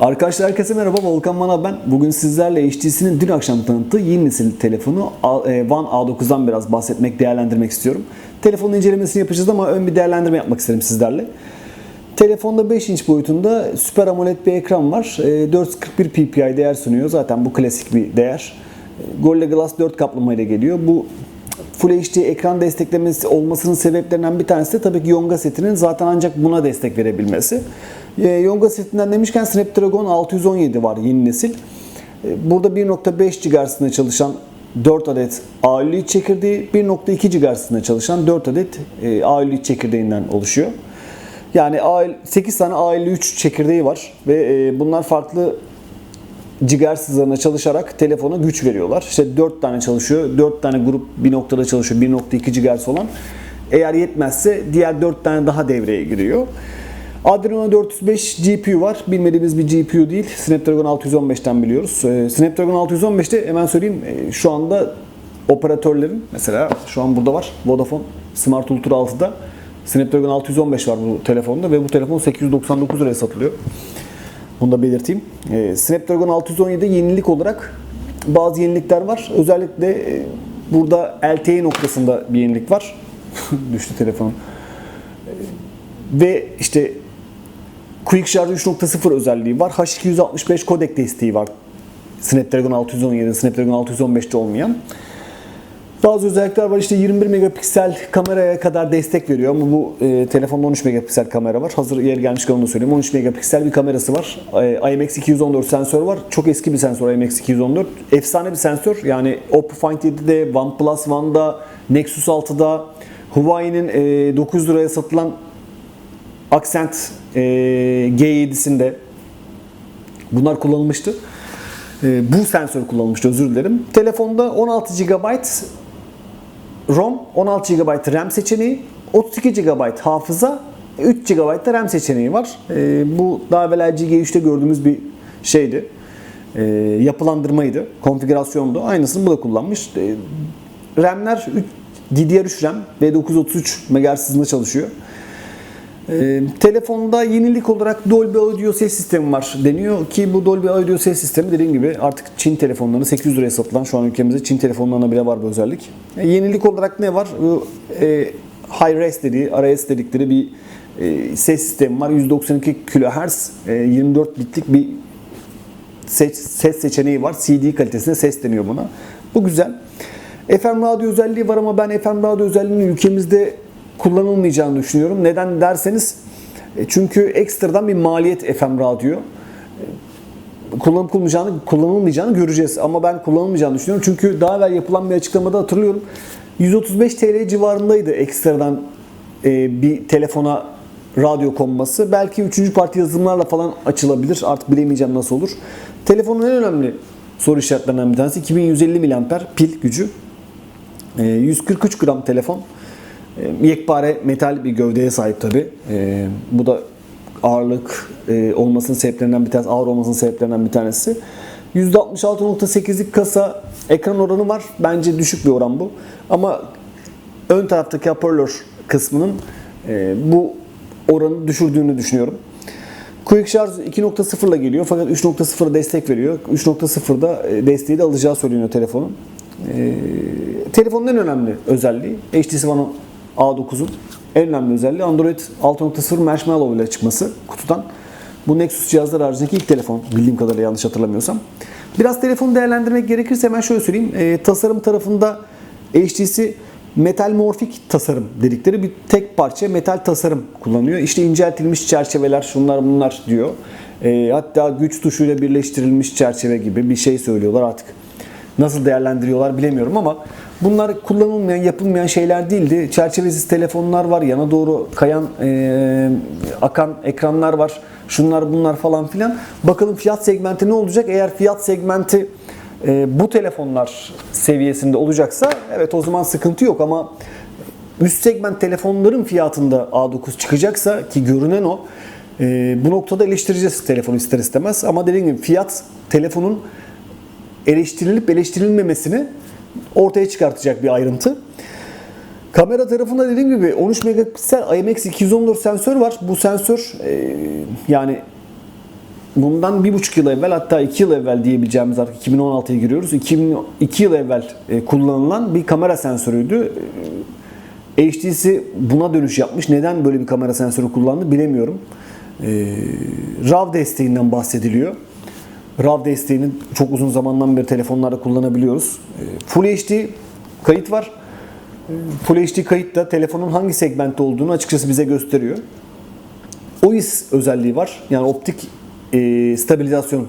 Arkadaşlar herkese merhaba Volkan Manav ben. Bugün sizlerle HTC'nin dün akşam tanıttığı yeni nesil telefonu e, One A9'dan biraz bahsetmek, değerlendirmek istiyorum. Telefonun incelemesini yapacağız ama ön bir değerlendirme yapmak isterim sizlerle. Telefonda 5 inç boyutunda Super AMOLED bir ekran var. E, 441 ppi değer sunuyor. Zaten bu klasik bir değer. E, Gorilla Glass 4 kaplamayla geliyor. Bu Full HD ekran desteklemesi olmasının sebeplerinden bir tanesi de tabii ki Yonga setinin zaten ancak buna destek verebilmesi. E, Yonga setinden demişken Snapdragon 617 var yeni nesil. E, Burada 1.5 GHz'ında çalışan 4 adet A53 çekirdeği, 1.2 GHz'ında çalışan 4 adet e, A53 çekirdeğinden oluşuyor. Yani A- 8 tane A53 çekirdeği var ve e, bunlar farklı GHz hızlarına çalışarak telefona güç veriyorlar. İşte 4 tane çalışıyor. 4 tane grup bir noktada çalışıyor. 1.2 GHz olan. Eğer yetmezse diğer 4 tane daha devreye giriyor. Adreno 405 GPU var. Bilmediğimiz bir GPU değil. Snapdragon 615'ten biliyoruz. Ee, Snapdragon 615'te hemen söyleyeyim e, şu anda operatörlerin mesela şu an burada var. Vodafone Smart Ultra 6'da Snapdragon 615 var bu telefonda ve bu telefon 899 liraya satılıyor. Bunu da belirteyim. Ee, Snapdragon 617 yenilik olarak bazı yenilikler var. Özellikle e, burada LTE noktasında bir yenilik var. Düştü telefonum. Ee, Ve işte Quick Charge 3.0 özelliği var. H265 kodek desteği var. Snapdragon 617, Snapdragon 615'te olmayan. Bazı özellikler var işte 21 megapiksel kameraya kadar destek veriyor ama bu e, telefonda 13 megapiksel kamera var. Hazır yer gelmişken onu da söyleyeyim. 13 megapiksel bir kamerası var. E, IMX214 sensör var. Çok eski bir sensör IMX214. Efsane bir sensör. Yani Oppo Find 7'de, OnePlus One'da, Nexus 6'da, Huawei'nin e, 900 liraya satılan Accent e, G7'sinde bunlar kullanılmıştı. E, bu sensör kullanılmıştı özür dilerim. Telefonda 16 GB ROM, 16 GB RAM seçeneği, 32 GB hafıza, 3 GB da RAM seçeneği var. E, bu daha evvel LG G3'te gördüğümüz bir şeydi. E, yapılandırmaydı, konfigürasyondu. Aynısını bu da kullanmış. E, RAM'ler üç- DDR3 RAM ve 933 MHz hızında çalışıyor. Ee, telefonda yenilik olarak Dolby Audio ses sistemi var deniyor ki bu Dolby Audio ses sistemi dediğim gibi artık Çin telefonlarını 800 liraya satılan şu an ülkemizde Çin telefonlarına bile var bu özellik. E, yenilik olarak ne var? Bu, e, Res dediği, RS dedikleri bir e, ses sistemi var. 192 kHz, e, 24 bitlik bir ses, ses seçeneği var. CD kalitesinde ses deniyor buna. Bu güzel. FM radyo özelliği var ama ben FM radyo özelliğinin ülkemizde kullanılmayacağını düşünüyorum. Neden derseniz e, çünkü ekstradan bir maliyet FM radyo. E, Kullanıp kullanılmayacağını, kullanılmayacağını göreceğiz. Ama ben kullanılmayacağını düşünüyorum. Çünkü daha evvel yapılan bir açıklamada hatırlıyorum. 135 TL civarındaydı ekstradan e, bir telefona radyo konması. Belki üçüncü parti yazılımlarla falan açılabilir. Artık bilemeyeceğim nasıl olur. Telefonun en önemli soru işaretlerinden bir tanesi 2150 mAh pil gücü. E, 143 gram telefon. E, Yekpare metal bir gövdeye sahip tabi. Bu da ağırlık e, olmasının sebeplerinden bir tanesi, ağır olmasının sebeplerinden bir tanesi. %66.8'lik kasa ekran oranı var. Bence düşük bir oran bu. Ama ön taraftaki hoparlör kısmının e, bu oranı düşürdüğünü düşünüyorum. Quick Charge 2.0 ile geliyor fakat 3.0'a destek veriyor. 3.0'da e, desteği de alacağı söyleniyor telefonun. E, telefonun en önemli özelliği HTC One A9'un en önemli özelliği Android 6.0 Marshmallow ile çıkması kutudan. Bu Nexus cihazlar haricindeki ilk telefon bildiğim kadarıyla yanlış hatırlamıyorsam. Biraz telefonu değerlendirmek gerekirse hemen şöyle söyleyeyim. E, tasarım tarafında HTC metal morfik tasarım dedikleri bir tek parça metal tasarım kullanıyor. İşte inceltilmiş çerçeveler şunlar bunlar diyor. E, hatta güç tuşuyla birleştirilmiş çerçeve gibi bir şey söylüyorlar artık. Nasıl değerlendiriyorlar bilemiyorum ama bunlar kullanılmayan, yapılmayan şeyler değildi. Çerçevesiz telefonlar var, yana doğru kayan, e, akan ekranlar var. Şunlar bunlar falan filan. Bakalım fiyat segmenti ne olacak? Eğer fiyat segmenti e, bu telefonlar seviyesinde olacaksa evet o zaman sıkıntı yok ama üst segment telefonların fiyatında A9 çıkacaksa ki görünen o e, bu noktada eleştireceğiz telefonu ister istemez ama dediğim gibi fiyat telefonun eleştirilip eleştirilmemesini ortaya çıkartacak bir ayrıntı. Kamera tarafında dediğim gibi 13 megapiksel IMX214 sensör var. Bu sensör e, yani bundan bir buçuk yıl evvel hatta iki yıl evvel diyebileceğimiz artık 2016'ya giriyoruz. 2002 yıl evvel e, kullanılan bir kamera sensörüydü. E, HTC buna dönüş yapmış. Neden böyle bir kamera sensörü kullandı bilemiyorum. E, RAW desteğinden bahsediliyor. RAW desteğini çok uzun zamandan beri telefonlarda kullanabiliyoruz. E, Full HD kayıt var. E, Full HD kayıt da telefonun hangi segmentte olduğunu açıkçası bize gösteriyor. OIS özelliği var. Yani optik e, stabilizasyon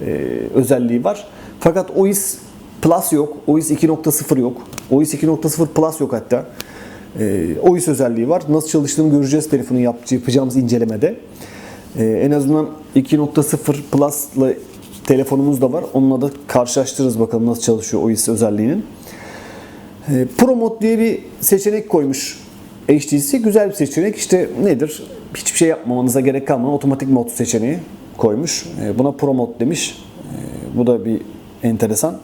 e, özelliği var. Fakat OIS Plus yok. OIS 2.0 yok. OIS 2.0 Plus yok hatta. E, OIS özelliği var. Nasıl çalıştığını göreceğiz telefonun yapacağımız incelemede. E, en azından 2.0 Plus'la telefonumuz da var. Onunla da karşılaştırırız bakalım nasıl çalışıyor OIS özelliğinin. E, Pro Mode diye bir seçenek koymuş HTC. Güzel bir seçenek. İşte nedir? Hiçbir şey yapmamanıza gerek kalmadan otomatik mod seçeneği koymuş. E, Buna Pro Mode demiş. E, Bu da bir enteresan.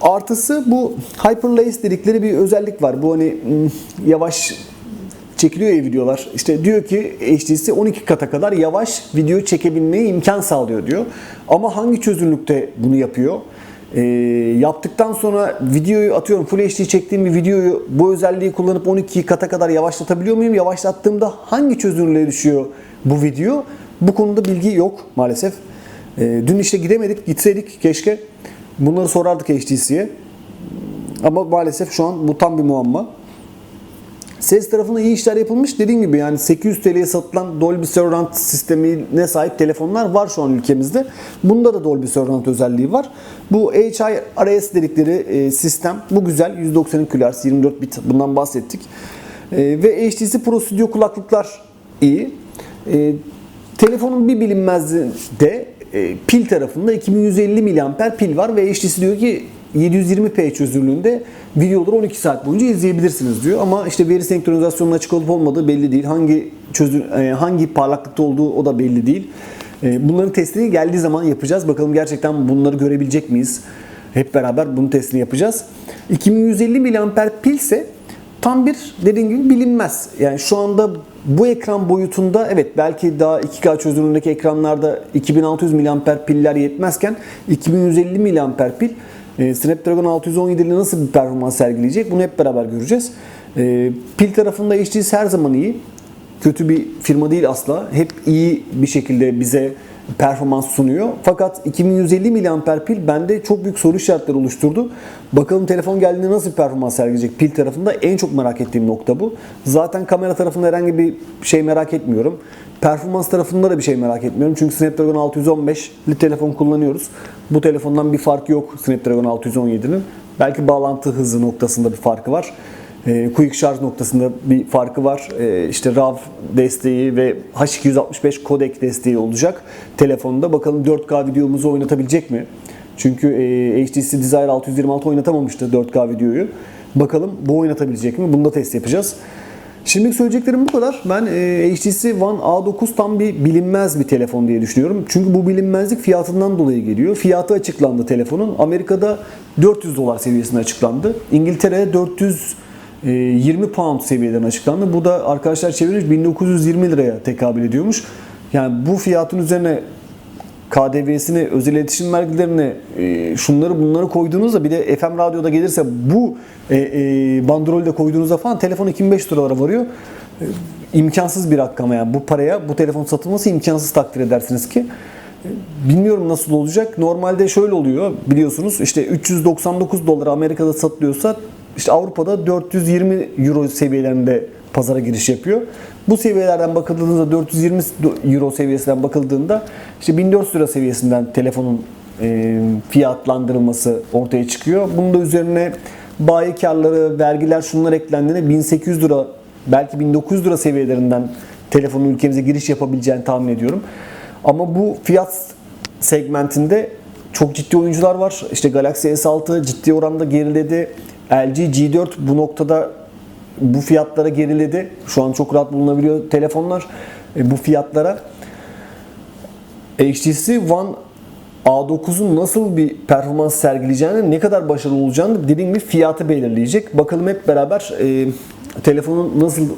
Artısı bu Hyperlace dedikleri bir özellik var. Bu hani hmm, yavaş çekiliyor ya videolar. İşte diyor ki HTC 12 kata kadar yavaş video çekebilmeye imkan sağlıyor diyor. Ama hangi çözünürlükte bunu yapıyor? E, yaptıktan sonra videoyu atıyorum Full HD çektiğim bir videoyu bu özelliği kullanıp 12 kata kadar yavaşlatabiliyor muyum? Yavaşlattığımda hangi çözünürlüğe düşüyor bu video? Bu konuda bilgi yok maalesef. E, dün işte gidemedik, gitseydik keşke bunları sorardık HTC'ye. Ama maalesef şu an bu tam bir muamma. Ses tarafında iyi işler yapılmış. Dediğim gibi yani 800 TL'ye satılan Dolby Surround sistemine sahip telefonlar var şu an ülkemizde. Bunda da Dolby Surround özelliği var. Bu HIRS dedikleri e, sistem bu güzel. 190 kHz 24 bit bundan bahsettik. E, ve HTC Pro Studio kulaklıklar iyi. E, telefonun bir bilinmezliği de pil tarafında 2150 mAh pil var ve HTC diyor ki 720p çözünürlüğünde videoları 12 saat boyunca izleyebilirsiniz diyor. Ama işte veri senkronizasyonunun açık olup olmadığı belli değil. Hangi çözün e, hangi parlaklıkta olduğu o da belli değil. E, Bunların testini geldiği zaman yapacağız. Bakalım gerçekten bunları görebilecek miyiz? Hep beraber bunun testini yapacağız. 2150 mAh pil ise tam bir dediğim gibi bilinmez. Yani şu anda bu ekran boyutunda evet belki daha 2K çözünürlüğündeki ekranlarda 2600 mAh piller yetmezken 2150 mAh pil e, Snapdragon 617 ile nasıl bir performans sergileyecek bunu hep beraber göreceğiz. E, pil tarafında HTC her zaman iyi. Kötü bir firma değil asla. Hep iyi bir şekilde bize performans sunuyor. Fakat 2150 mAh pil bende çok büyük soru işaretleri oluşturdu. Bakalım telefon geldiğinde nasıl bir performans sergileyecek pil tarafında en çok merak ettiğim nokta bu. Zaten kamera tarafında herhangi bir şey merak etmiyorum. Performans tarafında da bir şey merak etmiyorum. Çünkü Snapdragon 615'li telefon kullanıyoruz. Bu telefondan bir farkı yok Snapdragon 617'nin. Belki bağlantı hızı noktasında bir farkı var. E, Quick Charge noktasında bir farkı var. E, işte RAW desteği ve H265 kodek desteği olacak telefonda. Bakalım 4K videomuzu oynatabilecek mi? Çünkü e, HTC Desire 626 oynatamamıştı 4K videoyu. Bakalım bu oynatabilecek mi? Bunu da test yapacağız. Şimdilik söyleyeceklerim bu kadar. Ben e, HTC One A9 tam bir bilinmez bir telefon diye düşünüyorum. Çünkü bu bilinmezlik fiyatından dolayı geliyor. Fiyatı açıklandı telefonun. Amerika'da 400 dolar seviyesinde açıklandı. İngiltere'de 420 pound seviyeden açıklandı. Bu da arkadaşlar çevirmiş 1920 liraya tekabül ediyormuş. Yani bu fiyatın üzerine KDV'sini, özel iletişim vergilerini, e, şunları bunları koyduğunuzda bir de FM radyoda gelirse bu e, e, bandrolü de koyduğunuzda falan telefon 2500 liralara varıyor. E, imkansız bir rakam yani bu paraya bu telefon satılması imkansız takdir edersiniz ki. Bilmiyorum nasıl olacak. Normalde şöyle oluyor biliyorsunuz işte 399 dolar Amerika'da satılıyorsa işte Avrupa'da 420 euro seviyelerinde pazara giriş yapıyor. Bu seviyelerden bakıldığında 420 euro seviyesinden bakıldığında işte 1400 lira seviyesinden telefonun e, fiyatlandırılması ortaya çıkıyor. Bunun da üzerine bayi karları, vergiler şunlar eklendiğinde 1800 lira belki 1900 lira seviyelerinden telefonun ülkemize giriş yapabileceğini tahmin ediyorum. Ama bu fiyat segmentinde çok ciddi oyuncular var. İşte Galaxy S6 ciddi oranda geriledi. LG G4 bu noktada bu fiyatlara geriledi. Şu an çok rahat bulunabiliyor telefonlar e, bu fiyatlara. HTC One A9'un nasıl bir performans sergileyeceğini, ne kadar başarılı olacağını dediğim gibi fiyatı belirleyecek. Bakalım hep beraber e, telefonun nasıl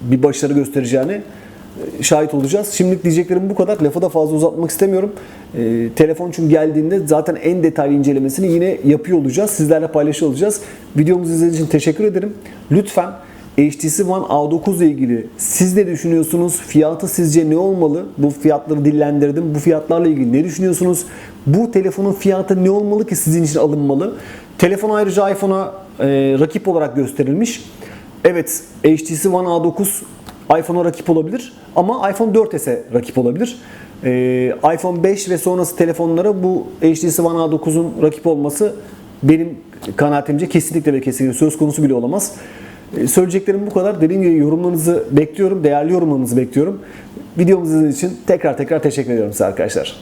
bir başarı göstereceğini e, şahit olacağız. Şimdilik diyeceklerim bu kadar. Lafı da fazla uzatmak istemiyorum. E, telefon çünkü geldiğinde zaten en detaylı incelemesini yine yapıyor olacağız. Sizlerle paylaşıyor olacağız. Videomuzu izlediğiniz için teşekkür ederim. Lütfen HTC One A9 ile ilgili siz ne düşünüyorsunuz? Fiyatı sizce ne olmalı? Bu fiyatları dillendirdim. Bu fiyatlarla ilgili ne düşünüyorsunuz? Bu telefonun fiyatı ne olmalı ki sizin için alınmalı? Telefon ayrıca iPhone'a e, rakip olarak gösterilmiş. Evet HTC One A9 iPhone'a rakip olabilir ama iPhone 4s'e rakip olabilir. Ee, iPhone 5 ve sonrası telefonlara bu HTC One A9'un rakip olması benim kanaatimce kesinlikle ve kesinlikle söz konusu bile olamaz. Ee, söyleyeceklerim bu kadar. Dediğim gibi yorumlarınızı bekliyorum, değerli yorumlarınızı bekliyorum. Videomuzu izlediğiniz için tekrar tekrar teşekkür ediyorum size arkadaşlar.